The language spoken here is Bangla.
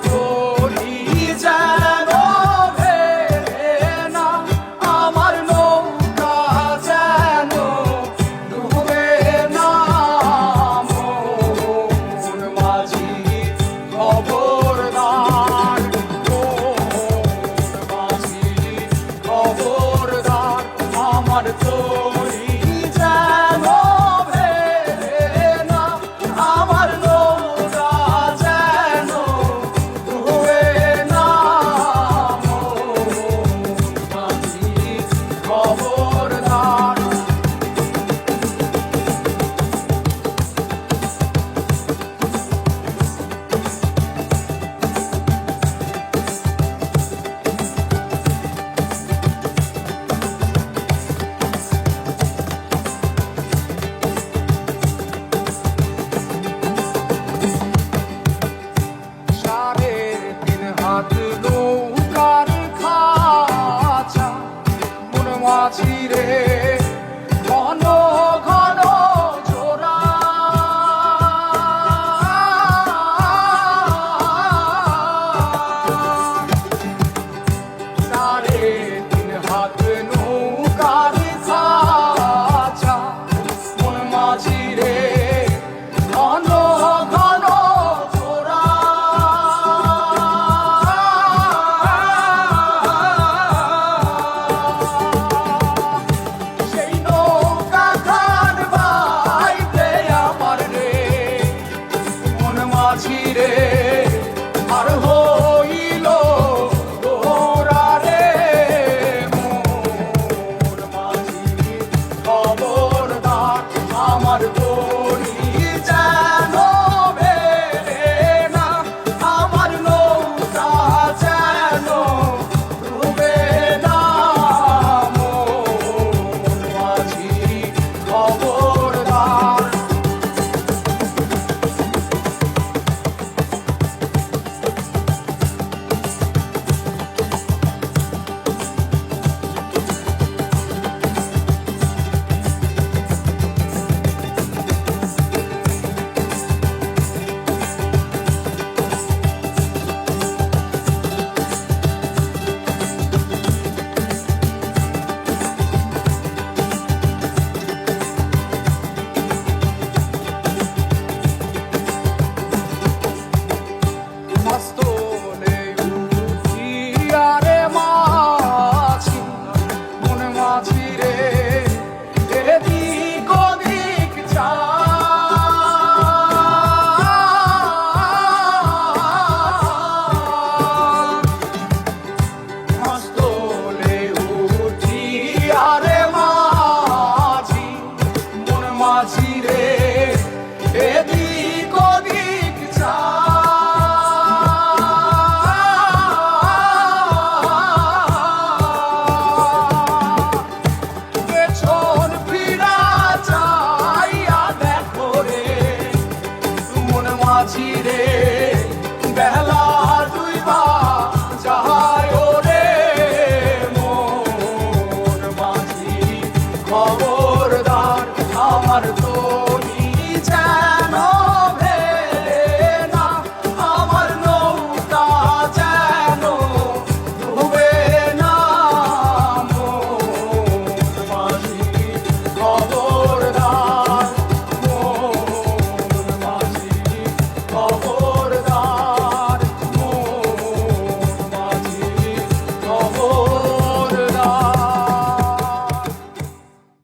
to আছি রে। চিরে বেলা দুইবা যাহাই ওরে মোর মাঝি খবরদার আমার